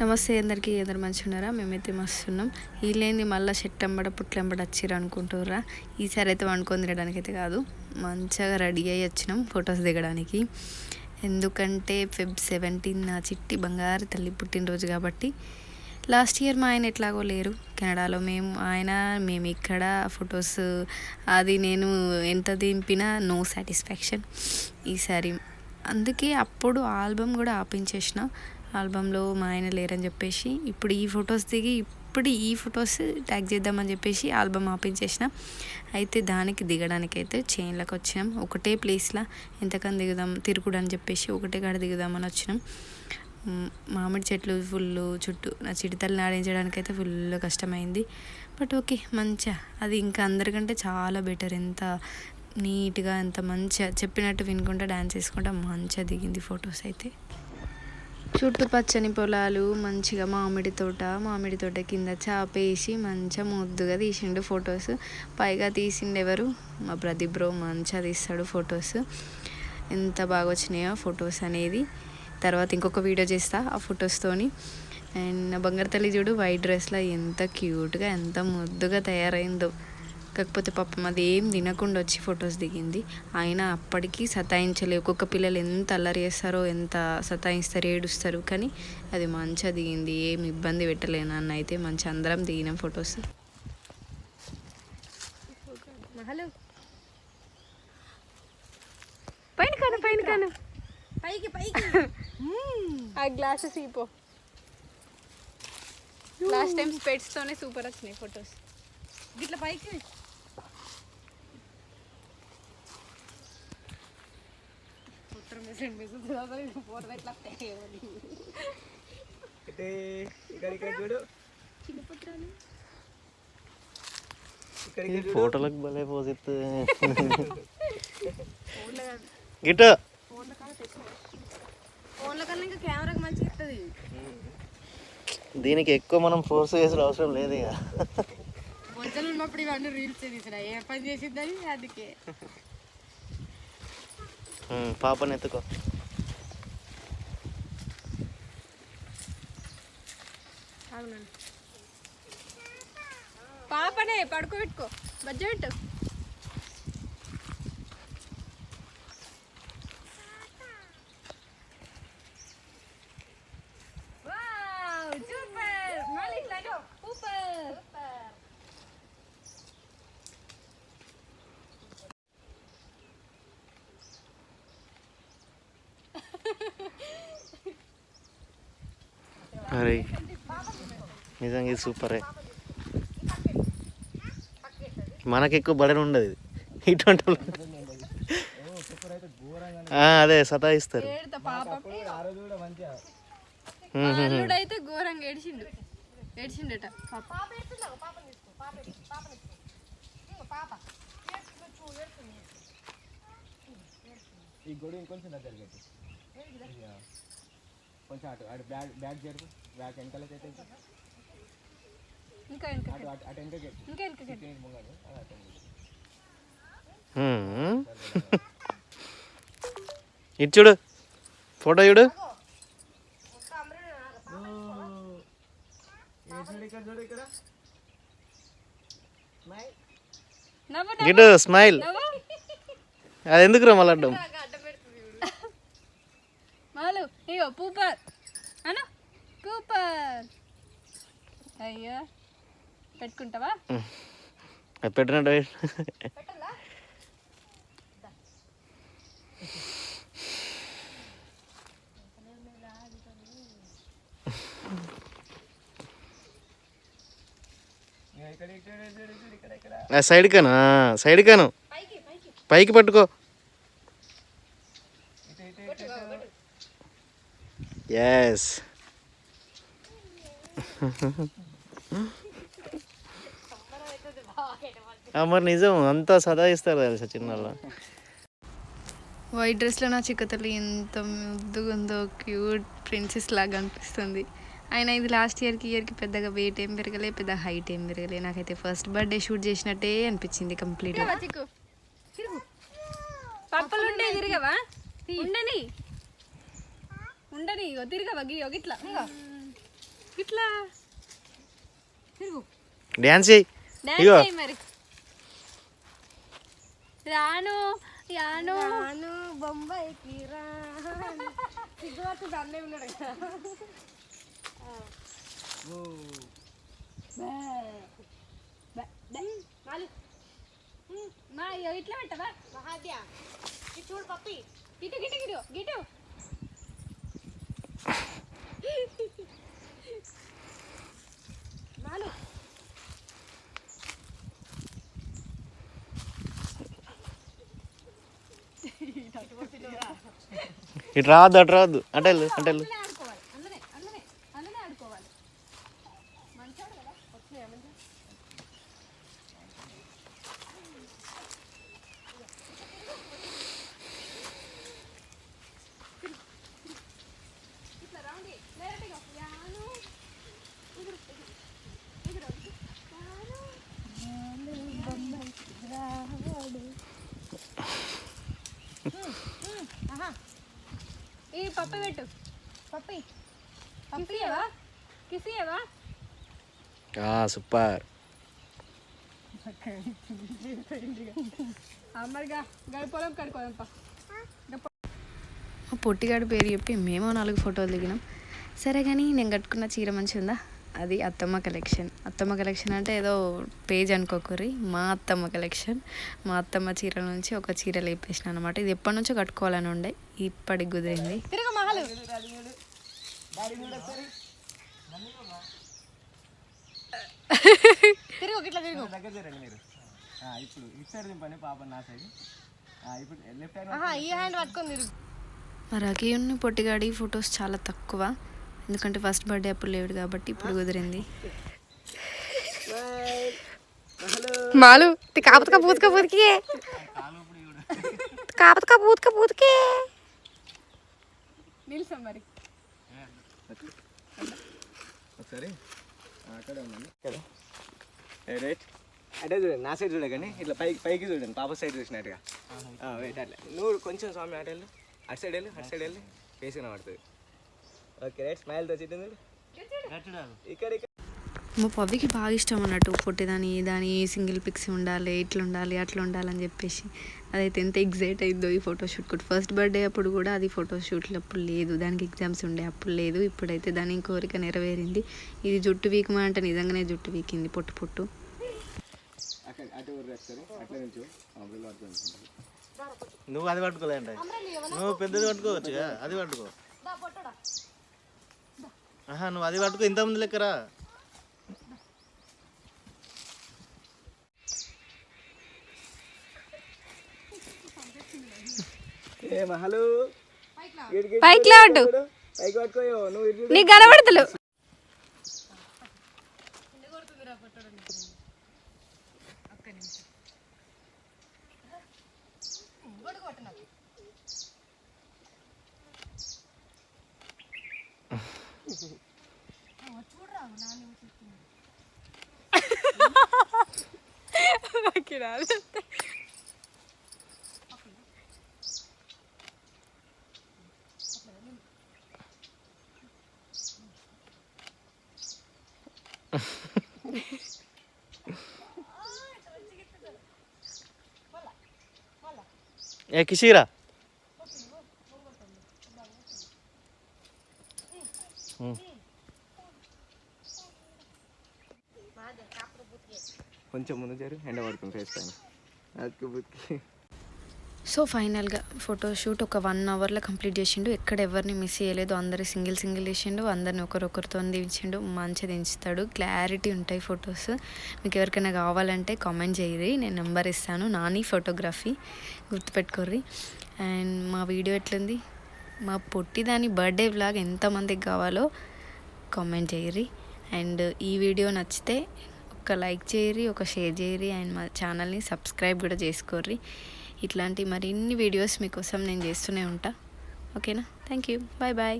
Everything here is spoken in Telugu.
నమస్తే అందరికీ అందరు మంచిగా ఉన్నారా మేమైతే మస్తున్నాం. వీళ్ళేంది మళ్ళీ చెట్టంబడ పుట్లంబడ వచ్చిర్రు అనుకుంటుర్రా? ఈసారి అయితే వండుకొని తినడానికి అయితే కాదు. మంచిగా రెడీ అయ్యి వచ్చినాం ఫొటోస్ దిగడానికి. ఎందుకంటే ఫెబ్ సెవెంటీన్ నా చిట్టి బంగారు తల్లి పుట్టినరోజు కాబట్టి లాస్ట్ ఇయర్ మా ఆయన ఎట్లాగో లేరు కెనడాలో. మేము ఆయన మేము ఇక్కడ ఫొటోస్ అది నేను ఎంత దింపినా నో సాటిస్ఫాక్షన్ ఈసారి. అందుకే అప్పుడు ఆల్బమ్ కూడా ఆపించేసిన. ఆల్బంలో మా ఆయన లేరని చెప్పేసి ఇప్పుడు ఈ ఫొటోస్ దిగి ఇప్పుడు ఈ ఫొటోస్ ట్యాగ్ చేద్దామని చెప్పేసి ఆల్బమ్ ఆపించేసిన. అయితే దానికి దిగడానికి అయితే చైన్లకు వచ్చినాం. ఒకటే ప్లేస్లో ఎంతకని దిగుదాం? తిరుగుడు అని చెప్పేసి ఒకటే కాడ దిగుదామని వచ్చినాం. మామిడి చెట్లు ఫుల్ చుట్టూ నా చిడితల్ని నాడించడానికి అయితే ఫుల్ కష్టమైంది. బట్ ఓకే మంచిగా. అది ఇంకా అందరికంటే చాలా బెటర్. ఎంత నీట్గా ఎంత మంచిగా చెప్పినట్టు వినుకుంటా డ్యాన్స్ వేసుకుంటా మంచిగా దిగింది ఫొటోస్ అయితే. చుట్టూ పచ్చని పొలాలు మంచిగా మామిడి తోట మామిడి తోట కింద చాపేసి మంచిగా ముద్దుగా తీసిండు ఫొటోస్. పైగా తీసిండు ఎవరు? మా ప్రదీప్ బ్రో మంచిగా తీస్తాడు ఫొటోస్. ఎంత బాగా వచ్చినాయో ఫొటోస్ అనేది. తర్వాత ఇంకొక వీడియో చేస్తా ఆ ఫొటోస్తోని అండ్ బంగారు తల్లి చూడు వైట్ డ్రెస్లో ఎంత క్యూట్గా ఎంత ముద్దుగా తయారైందో. కాకపోతే పాపం అది ఏం తినకుండా వచ్చి ఫొటోస్ దిగింది. అయినా అప్పటికి సతాయించలే ఒక్కొక్క పిల్లలు ఎంత అల్లరి చేస్తారో ఎంత సతాయిస్తారు ఏడుస్తారు కానీ అది మంచిగా దిగింది. ఏం ఇబ్బంది పెట్టలేను అన్న అయితే మంచి అందరం దిగినాం ఫొటోస్. హలో. పైన కాను పైన కాను. పైకి పైకి. ఆ గ్లాసెస్ ఇపో లాస్ట్ టైం స్పెట్స్తోనే సూపర్ వచ్చినాయి ఫొటోస్. ఇట్లా పైకి. ఉత్తరం మెసేజ్ మెసేజ్ ఫోటో ఎట్లా అయితే ఇక్కడ ఇక్కడ చూడు. ఇక్కడ ఇక్కడ చూడు. ఫోటోలకు భలే పోసిత్తు గిట్టు. ఫోన్ల కన్నా ఇంకా కెమెరాకి మంచిగా ఇస్తుంది దీనికి ఎక్కువ మనం ఫోర్స్ చేసిన అవసరం లేదు ఇక. ఉన్నప్పుడు ఇవన్నీ రీల్స్ తీసిన. ఏ పని చేసిద్దని అందుకే. పాపని ఎత్తుకో. పాపనే పడుకోబెట్టుకో. బజ్జ పెట్టు సూపర్ మళ్ళీ ఇట్లా సూపర్ అరే నిజంగా ఇది సూపరే మనకి ఎక్కువ బడన్ ఉండదు ఇది. ఇటువంటి అదే సతాయిస్తారు. ఈ గొడవ ఇంకొంచెం దగ్గర కొంచెం అటు అటు బ్యాగ్ బ్యాగ్ జరుపు బ్యాగ్ వెనకాలకి అయితే ఇంకా వెనక అటు అటు అటు వెనకకి పెట్టు. ఇంకా వెనక దీనికి ముంగడు అది అటు వెనకకి. ఉమ్. ఇటు చూడు. ఫోటో చూడు. గిట్టు స్మైల్ అది ఎందుకు రా మళ్ళీ అడ్డం మాలు ఇగో పూపర్ అను. పూపర్ అయ్యో పెట్టుకుంటావా? పెట్టినట్టు సైడ్ కాను సైడ్ కాను పైకి పట్టుకో. ఎస్ మరి నిజం అంతా సదాయిస్తారు తెలుసా చిన్నలో వైట్ డ్రెస్లో నా చిక్కతల్లి ఎంత ముద్దుగా ఉందో క్యూట్ ప్రిన్సెస్ లాగా అనిపిస్తుంది. అయినా ఇది లాస్ట్ ఇయర్కి ఇయర్కి పెద్దగా వెయిట్ ఏం పెరగలే పెద్ద హైట్ ఏం పెరగలే. నాకైతే ఫస్ట్ బర్త్డే షూట్ చేసినట్టే అనిపించింది కంప్లీట్గా చిక్కు? తిరుగు. పప్పలు ఉండే తిరగవా? ఉండని. ఉండని తిరగవా గీ ఇగో. ఇట్లా. ఇట్లా తిరుగు. డ్యాన్స్ చేయి. డాన్స్ ఇగో. చేయి మరి. రాను యాను. రాను బొంబాయికి రా సిగ్గుపడుతుంది అన్నయ్య ఉన్నాడు కదా. మాలు. ఉమ్, మా ఇగో ఇట్లా పెట్టవా? మహాద్య. ఇది చూడు పప్పి. గిటు గిటు గిటు గిటు మాలు ఇటు రావద్దు అటు రావద్దు. అటు అటు ఆడుకోవాలి అందులో అందులో అందులో ఆడుకోవాలి మంచోడు కదా వచ్చినాయా మంచిగా ఇట్లా రౌండ్ డైరెక్ట్గా యాను ఎగురు ఎగురు ఎగురు యాను ఈ పప్పి పెట్టు. పప్పి కిసియవా కిసియవా సూపర్. అమ్మడిగా గడి పొలం కడుకోదంప మా పొట్టిగాడి పేరు చెప్పి మేము నాలుగు ఫోటోలు దిగినాం. సరే కానీ నేను కట్టుకున్న చీర మంచిగా ఉందా? అది అత్తమ్మ కలెక్షన్. అత్తమ్మ కలెక్షన్ అంటే ఏదో పేజ్ అనుకోకరి మా అత్తమ్మ కలెక్షన్. మా అత్తమ్మ చీరల నుంచి ఒక చీర లేపేసిన అనమాట ఇది ఎప్పటి నుంచో కట్టుకోవాలని ఉండే. ఇప్పటికి కుదిరింది. మహాలు తిరుగు ఇట్లా తిరుగు. దగ్గర చేరండి మీరు. ఆ, ఇప్పుడు ఇటు సైడ్ దింపండి పాప నా సైడ్. ఇప్పుడు లెఫ్ట్ హ్యాండ్ ఆహా ఈ హ్యాండ్ పట్టుకొని తిరుగు. మరి అకేయుని పొట్టిగాడి ఫొటోస్ చాలా తక్కువ. ఎందుకంటే ఫస్ట్ బర్త్డే అప్పుడు లేడు కాబట్టి ఇప్పుడు కుదిరింది. మాలు కాపతక పూతక పూతకి. కాపతక పూతక పూతకి. నిల్సం మరి. ఒకసారి అక్కడే ఇక్కడ. రైట్. అటే చూడండి నా సైడ్ చూడకండి ఇట్లా పైకి పైకి చూడండి పాప సైడ్ చూసినట్టుగా. వెయిట్ అట్లా. నువ్వు కొంచెం స్వామి అటు వెళ్ళు. అటు సైడ్ వెళ్ళు అటు సైడ్ వెళ్ళి. ఫేస్ కనబడుతుంది. ఓకే రైట్ స్మైల్తో చిట్టింది ఇక్కడ ఇక్కడ. మా పవ్వికి బాగా ఇష్టం అన్నట్టు పొట్టిదాని దాని సింగిల్ పిక్స్ ఉండాలి ఇట్లా ఉండాలి అట్లా ఉండాలని చెప్పేసి. అదైతే ఎంత ఎగ్జైట్ అయిందో ఈ ఫోటోషూట్ కూడా. ఫస్ట్ బర్త్డే అప్పుడు కూడా అది ఫోటోషూట్లు అప్పుడు లేదు. దానికి ఎగ్జామ్స్ ఉండే అప్పుడు లేదు. ఇప్పుడైతే దాని కోరిక నెరవేరింది. ఇది జుట్టు వీకమా అంటే నిజంగానే జుట్టు వీకింది పొట్టు పొట్టు. నువ్వు అది పట్టుకోలేండి. నువ్వు పెద్దది పట్టుకోవచ్చుగా? అది పట్టుకో. ఆహా నువ్వు అది పట్టుకో. ఇంతమంది లెక్కరా? ఏ మహలు పైకి లేవట్టు పైకి పట్టుకోయో నువ్వు ఇటు చూడు. నీకు కనబడతలు ఏ కిషీరా? కొంచెం ముందు చేరు ఎండ పడుతుంది ఫేస్ పైన. అతుకు బుత్కి సో ఫైనల్గా ఫోటోషూట్ ఒక వన్ అవర్లో కంప్లీట్ చేసిండు. ఎక్కడ ఎవరిని మిస్ చేయలేదు. అందరు సింగిల్ సింగిల్ చేసిండు. అందరిని ఒకరొకరితో దించిండు. మంచిగా దించుతాడు. క్లారిటీ ఉంటాయి ఫొటోస్. మీకు ఎవరికైనా కావాలంటే కామెంట్ చేయరి నేను నెంబర్ ఇస్తాను. నాని ఫోటోగ్రఫీ. గుర్తుపెట్టుకోర్రి. అండ్ మా వీడియో ఎట్లుంది? మా పొట్టి దాని బర్త్డే వ్లాగ్ ఎంతమందికి కావాలో కామెంట్ చేయరి అండ్ ఈ వీడియో నచ్చితే ఒక లైక్ చేయరి ఒక షేర్ చేయరి అండ్ మా ఛానల్ని సబ్స్క్రైబ్ కూడా చేసుకోర్రి. ఇట్లాంటి మరిన్ని వీడియోస్ మీకోసం నేను చేస్తూనే ఉంటా. ఓకేనా థ్యాంక్ యూ బాయ్ బాయ్